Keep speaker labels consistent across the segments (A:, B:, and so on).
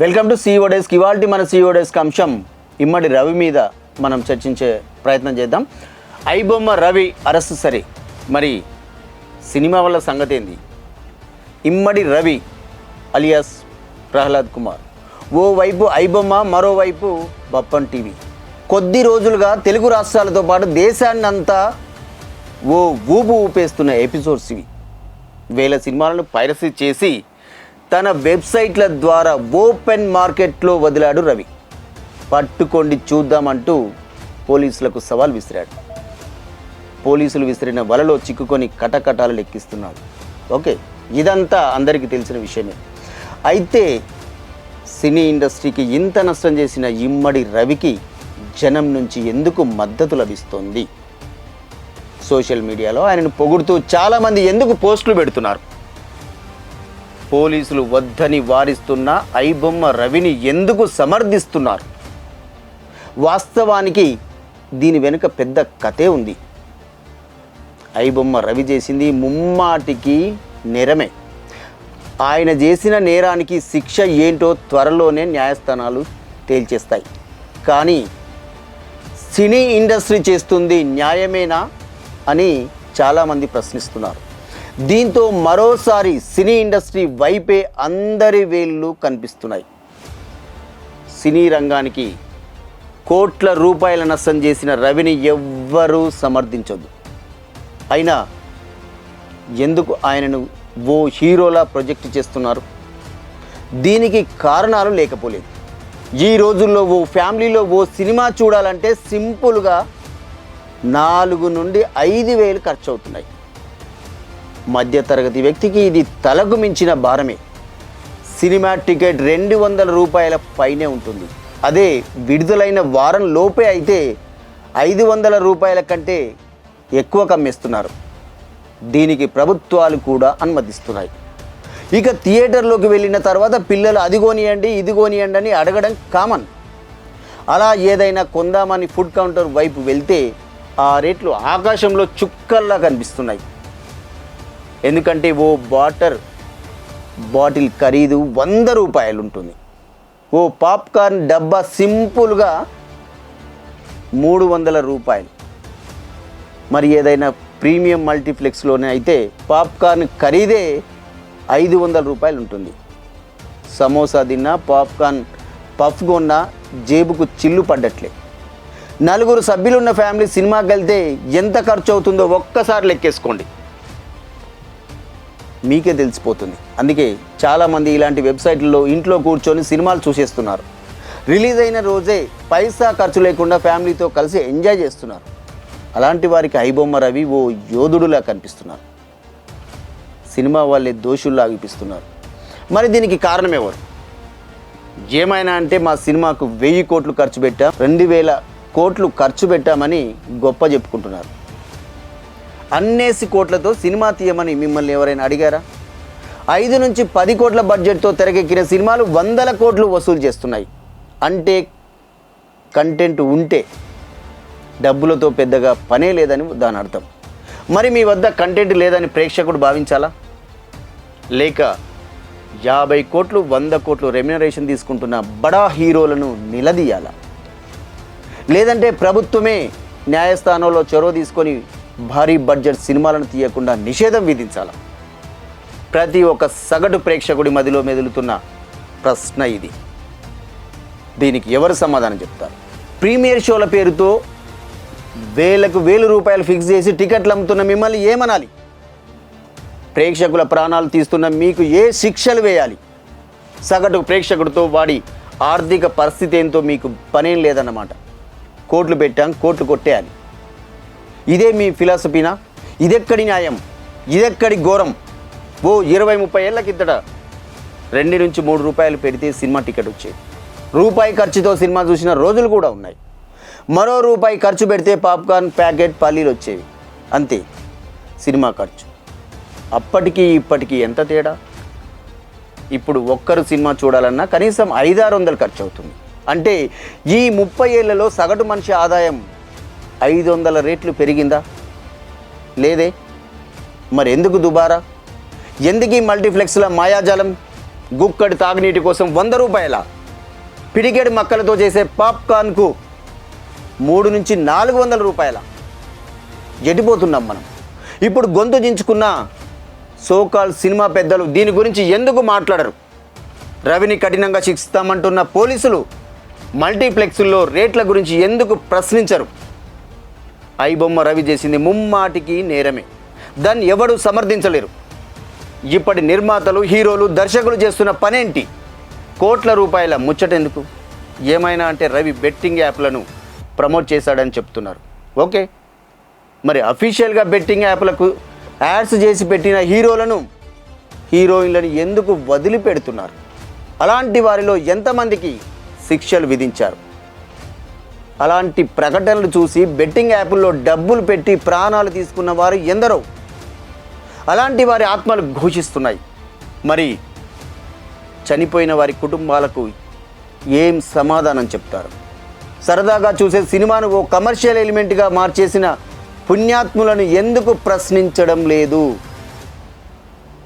A: Welcome to CO desk ఇవాళ మన CO desk అంశం ఇమ్మడి రవి మీద మనం చర్చించే ప్రయత్నం చేద్దాం. ఐబొమ్మ రవి అరెస్టు సరే. మరి సినిమా వల్ల సంగతి ఏంది? ఇమ్మడి రవి అలియాస్ ప్రహ్లాద్ కుమార్. ఓవైపు ఐబొమ్మ మరోవైపు బప్పన్ టీవీ. కొద్ది రోజులుగా తెలుగు రాష్ట్రాలతో పాటు దేశాన్ని అంతా ఓ ఊపు ఊపేస్తున్న ఎపిసోడ్స్ ఇవి. వేల సినిమాలను పైరసీ చేసి తన వెబ్సైట్ల ద్వారా ఓపెన్ మార్కెట్లో వదిలాడు రవి. పట్టుకోండి చూద్దామంటూ పోలీసులకు సవాల్ విసిరాడు. పోలీసులు విసిరిన వలలో చిక్కుకొని కటకటాలు లెక్కిస్తున్నాడు. ఓకే ఇదంతా అందరికీ తెలిసిన విషయమే. అయితే సినీ ఇండస్ట్రీకి ఇంత నష్టం చేసిన ఇమ్మడి రవికి జనం నుంచి ఎందుకు మద్దతు లభిస్తోంది? సోషల్ మీడియాలో ఆయనను పొగుడుతూ చాలామంది ఎందుకు పోస్టులు పెడుతున్నారు? పోలీసులు వద్దని వారిస్తున్న ఐబొమ్మ రవిని ఎందుకు సమర్థిస్తున్నారు? వాస్తవానికి దీని వెనుక పెద్ద కథే ఉంది. ఐబొమ్మ రవి చేసింది ముమ్మాటికి నేరమే. ఆయన చేసిన నేరానికి శిక్ష ఏంటో త్వరలోనే న్యాయస్థానాలు తేల్చేస్తాయి. కానీ సినీ ఇండస్ట్రీ చేస్తుంది న్యాయమేనా అని చాలామంది ప్రశ్నిస్తున్నారు. దీంతో మరోసారి సినీ ఇండస్ట్రీ వైపే అందరి వేళ్ళు కనిపిస్తున్నాయి. సినీ రంగానికి కోట్ల రూపాయల నష్టం చేసిన రవిని ఎవ్వరూ సమర్థించొద్దు. అయినా ఎందుకు ఆయనను ఓ హీరోలా ప్రొజెక్ట్ చేస్తున్నారు? దీనికి కారణాలు లేకపోలేదు. ఈ రోజుల్లో ఓ ఫ్యామిలీలో ఓ సినిమా చూడాలంటే సింపుల్గా నాలుగు నుండి ఐదు వేలు ఖర్చు అవుతున్నాయి మధ్యతరగతి వ్యక్తికి ఇది తలకు మించిన భారమే. సినిమా టికెట్ రెండు వందల రూపాయల పైనే ఉంటుంది. అదే విడుదలైన వారం లోపే అయితే ఐదు వందల రూపాయల కంటే ఎక్కువ కమ్మేస్తున్నారు. దీనికి ప్రభుత్వాలు కూడా అనుమతిస్తున్నాయి. ఇక థియేటర్లోకి వెళ్ళిన తర్వాత పిల్లలు అది కొనియండి ఇది కొనియండి అని అడగడం కామన్. అలా ఏదైనా కొందామని ఫుడ్ కౌంటర్ వైపు వెళ్తే ఆ రేట్లు ఆకాశంలో చుక్కల్లా కనిపిస్తున్నాయి. ఎందుకంటే ఓ వాటర్ బాటిల్ ఖరీదు వంద రూపాయలు ఉంటుంది ఓ పాప్కార్న్ డబ్బా సింపుల్గా మూడు వందల రూపాయలు. మరి ఏదైనా ప్రీమియం మల్టీప్లెక్స్లోనే అయితే పాప్కార్న్ ఖరీదే ఐదు వందల రూపాయలు ఉంటుంది సమోసా తిన్నా పాప్కార్న్ పఫ్ కొన్నా జేబుకు చిల్లు పడ్డట్లే. నలుగురు సభ్యులున్న ఫ్యామిలీ సినిమాకి వెళ్తే ఎంత ఖర్చు అవుతుందో ఒక్కసారి లెక్కేసుకోండి. మీకే తెలిసిపోతుంది. అందుకే చాలామంది ఇలాంటి వెబ్సైట్లలో ఇంట్లో కూర్చొని సినిమాలు చూసేస్తున్నారు. రిలీజ్ అయిన రోజే పైసా ఖర్చు లేకుండా ఫ్యామిలీతో కలిసి ఎంజాయ్ చేస్తున్నారు. అలాంటి వారికి ఐబొమ్మ రవి ఓ యోధుడులా కనిపిస్తున్నారు. సినిమా వాళ్ళే దోషుల్లా అనిపిస్తున్నారు. మరి దీనికి కారణం ఎవరు? ఏమైనా అంటే మా సినిమాకు వెయ్యి కోట్లు ఖర్చు పెట్టాం రెండు వేల కోట్లు ఖర్చు పెట్టామని గొప్ప చెప్పుకుంటున్నారు. అన్నేసి కోట్లతో సినిమా తీయమని మిమ్మల్ని ఎవరైనా అడిగారా? ఐదు నుంచి పది కోట్ల బడ్జెట్తో తెరకెక్కిన సినిమాలు వందల కోట్లు వసూలు చేస్తున్నాయి. అంటే కంటెంట్ ఉంటే డబ్బులతో పెద్దగా పనే లేదని దాని అర్థం. మరి మీ వద్ద కంటెంట్ లేదని ప్రేక్షకుడు భావించాలా? లేక యాభై కోట్లు వంద కోట్లు రెమ్యునరేషన్ తీసుకుంటున్న బడా హీరోలను నిలదీయాలా? లేదంటే ప్రభుత్వమే న్యాయస్థానంలో చొరవ తీసుకొని భారీ బడ్జెట్ సినిమాలను తీయకుండా నిషేధం విధించాలా. ప్రతి ఒక్క సగటు ప్రేక్షకుడి మదిలో మెదులుతున్న ప్రశ్న ఇది. దీనికి ఎవరు సమాధానం చెప్తారు? ప్రీమియర్ షోల పేరుతో వేలకు వేలు రూపాయలు ఫిక్స్ చేసి టికెట్లు అమ్ముతున్న మిమ్మల్ని ఏమనాలి? ప్రేక్షకుల ప్రాణాలు తీస్తున్న మీకు ఏ శిక్షలు వేయాలి? సగటు ప్రేక్షకుడితో వాడి ఆర్థిక పరిస్థితి ఏంటో మీకు పనేం లేదన్నమాట. కోట్లు పెట్టాం కోట్లు కొట్టేయాలి. ఇదే మీ ఫిలాసఫీనా? ఇదెక్కడి న్యాయం? ఇదెక్కడి ఘోరం? ఓ ఇరవై ముప్పై ఏళ్ళ కిందట రెండు నుంచి మూడు రూపాయలు పెడితే సినిమా టికెట్ వచ్చేది. రూపాయి ఖర్చుతో సినిమా చూసిన రోజులు కూడా ఉన్నాయి. మరో రూపాయి ఖర్చు పెడితే పాప్కార్న్ ప్యాకెట్ పల్లీలు వచ్చేవి. అంతే సినిమా ఖర్చు. అప్పటికి ఇప్పటికీ ఎంత తేడా? ఇప్పుడు ఒక్కరు సినిమా చూడాలన్నా కనీసం ఐదారు వందలు ఖర్చు అవుతుంది అంటే ఈ ముప్పై ఏళ్ళలో సగటు మనిషి ఆదాయం ఐదు వందల రేట్లు పెరిగిందా? లేదే. మరి ఎందుకు దుబారా? ఎందుకు ఈ మల్టీప్లెక్స్ల మాయాజాలం? గుక్కడి తాగునీటి కోసం వంద రూపాయల? పిడికెడి మక్కలతో చేసే పాప్కార్న్కు మూడు నుంచి నాలుగు వందల రూపాయల? ఎడిపోతున్నాం మనం. ఇప్పుడు గొంతు దించుకున్న సోకాల్ సినిమా పెద్దలు దీని గురించి ఎందుకు మాట్లాడరు? రవిని కఠినంగా శిక్షిస్తామంటున్న పోలీసులు మల్టీప్లెక్స్ల్లో రేట్ల గురించి ఎందుకు ప్రశ్నించరు? ఐబొమ్మ రవి చేసింది ముమ్మాటికి నేరమే. దాన్ని ఎవడు సమర్థించలేరు. ఇప్పటి నిర్మాతలు హీరోలు దర్శకులు చేస్తున్న పనేంటి? కోట్ల రూపాయల ముచ్చటెందుకు? ఏమైనా అంటే రవి బెట్టింగ్ యాప్లను ప్రమోట్ చేశాడని చెప్తున్నారు. ఓకే. మరి అఫీషియల్గా బెట్టింగ్ యాప్లకు యాడ్స్ చేసి పెట్టిన హీరోలను హీరోయిన్లను ఎందుకు వదిలిపెడుతున్నారు? అలాంటి వారిలో ఎంతమందికి శిక్షలు విధించారు? అలాంటి ప్రకటనలు చూసి బెట్టింగ్ యాప్ల్లో డబ్బులు పెట్టి ప్రాణాలు తీసుకున్న వారు ఎందరో. అలాంటి వారి ఆత్మలు ఘోషిస్తున్నాయి. మరి చనిపోయిన వారి కుటుంబాలకు ఏం సమాధానం చెప్తారు? సరదాగా చూసే సినిమాను ఓ కమర్షియల్ ఎలిమెంట్గా మార్చేసిన పుణ్యాత్ములను ఎందుకు ప్రశ్నించడం లేదు?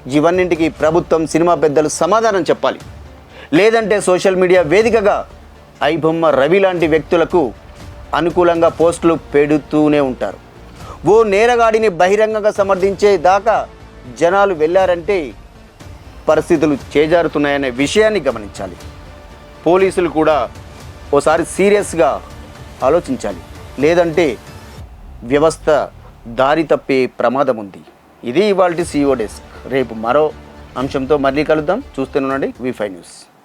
A: ఇవన్నింటికి ప్రభుత్వం సినిమా పెద్దలు సమాధానం చెప్పాలి. లేదంటే సోషల్ మీడియా వేదికగా ఐబొమ్మ రవి లాంటి వ్యక్తులకు అనుకూలంగా పోస్టులు పెడుతూనే ఉంటారు. ఓ నేరగాడిని బహిరంగంగా సమర్థించే దాకా జనాలు వెళ్ళారంటే పరిస్థితులు చేజారుతున్నాయనే విషయాన్ని గమనించాలి. పోలీసులు కూడా ఓసారి సీరియస్గా ఆలోచించాలి. లేదంటే వ్యవస్థ దారి తప్పే ప్రమాదం ఉంది. ఇది ఇవాళ సిఓ డెస్క్. రేపు మరో అంశంతో మళ్ళీ కలుద్దాం. చూస్తూనే ఉండండి. V five news.